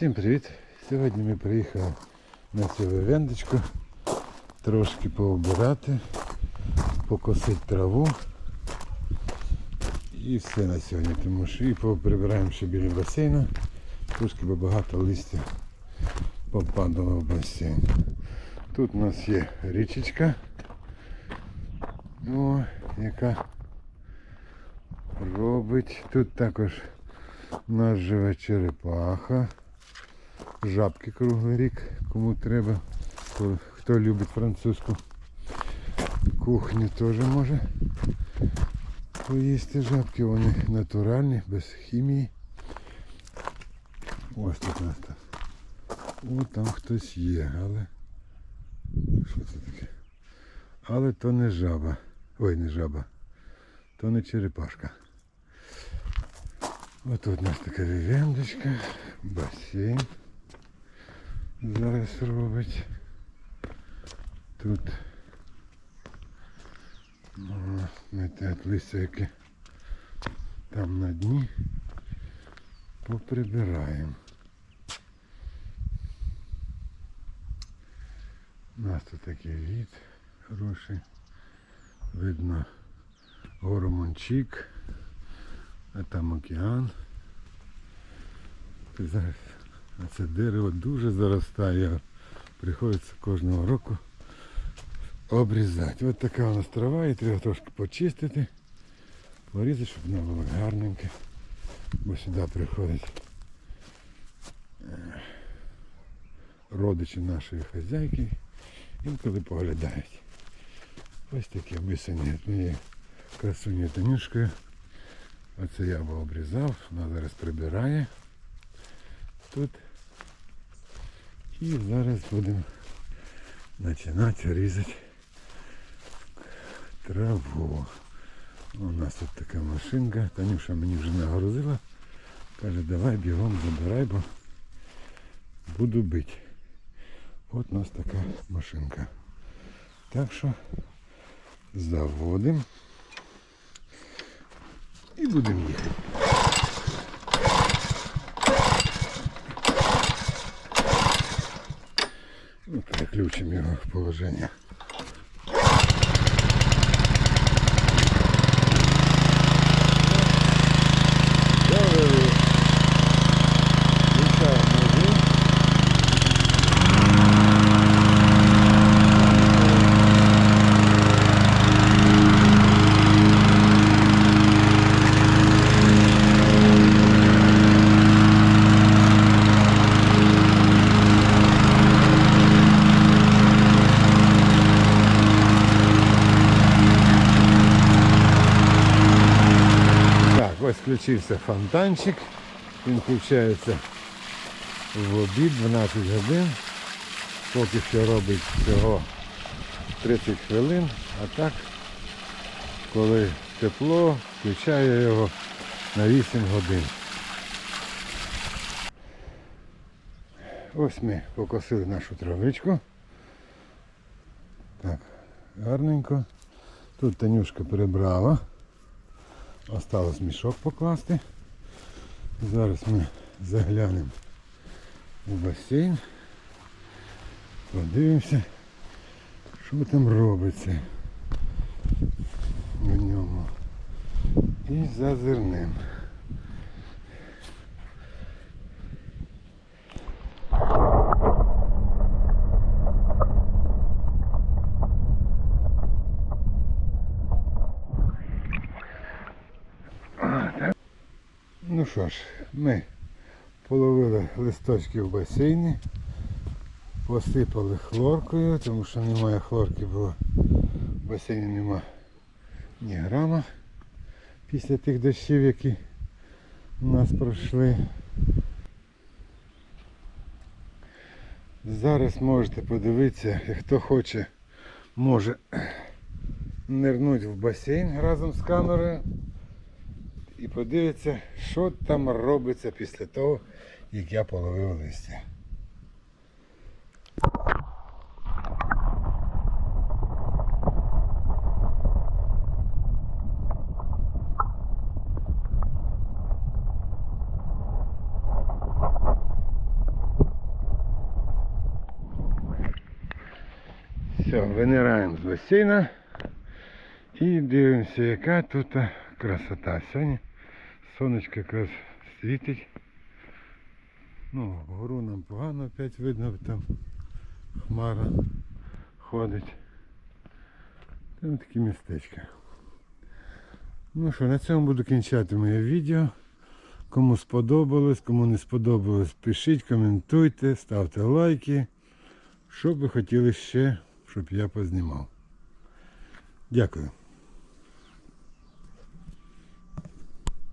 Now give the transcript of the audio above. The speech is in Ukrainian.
Всім привіт! Сьогодні ми приїхали на цю вивендочку трошки пообирати, покосити траву і все на сьогодні, тому що і поприбираємо ще біля басейну, трошки бо багато листя попадало в басейн. Тут у нас є річечка, о, яка робить. Тут також у живе черепаха. Жабки круглий рік, кому треба. Хто, любить французьку кухню, теж може поїсти жабки. Вони натуральні, без хімії. Ось тут нас так. О, там хтось є, але... Що це таке? Але то не жаба. Ой, не жаба. То не черепашка. Ось тут у нас така вівендочка, басейн зараз робить. Тут метет листя, яке там на дні. Поприбираємо. У нас тут такий від хороший. Видно гору Мончик. А там океан. Зараз а це дерево дуже заростає. Приходиться кожного року обрізати. Ось така у нас трава і треба трошки почистити, порізати, щоб воно було гарненьке. Бо сюди приходять е, родичі нашої хазяйки. Інколи поглядають. Ось таке висені моєю красунею Танюшкою. Оце я б обрізав, вона зараз прибирає тут. І зараз будемо починати різати траву. У нас тут така машинка. Танюша мені вже нагрузила. Каже, давай бігом забирай, бо буду бити. От у нас така машинка. Так що заводимо і будемо їхати. Переключимо його в положення. Ось включився фонтанчик. Він включається в обід 12 годин. Поки що робить всього 30 хвилин, а так, коли тепло, включаю його на 8 годин. Ось ми покосили нашу травичку. Так, гарненько. Тут Танюшка прибрала. Осталось мішок покласти. Зараз ми заглянемо у басейн. Подивимося, що там робиться в ньому. І зазирнемо. Ну що ж, ми половили листочки в басейні, посипали хлоркою, тому що немає хлорки, бо в басейні нема ні грама після тих дощів, які у нас пройшли. Зараз можете подивитися, і хто хоче, може нирнути в басейн разом з камерою і подивиться, що там робиться після того, як я половив листя. Все, винираємо з басейна і дивимося, яка тут красота сьогодні сонечко якраз світить. Ну, вгору нам погано опять видно, там хмара ходить. Там такі містечка. Ну що, на цьому буду кінчати моє відео. Кому сподобалось, кому не сподобалось, пишіть, коментуйте, ставте лайки. Що б ви хотіли ще, щоб я познімав. Дякую.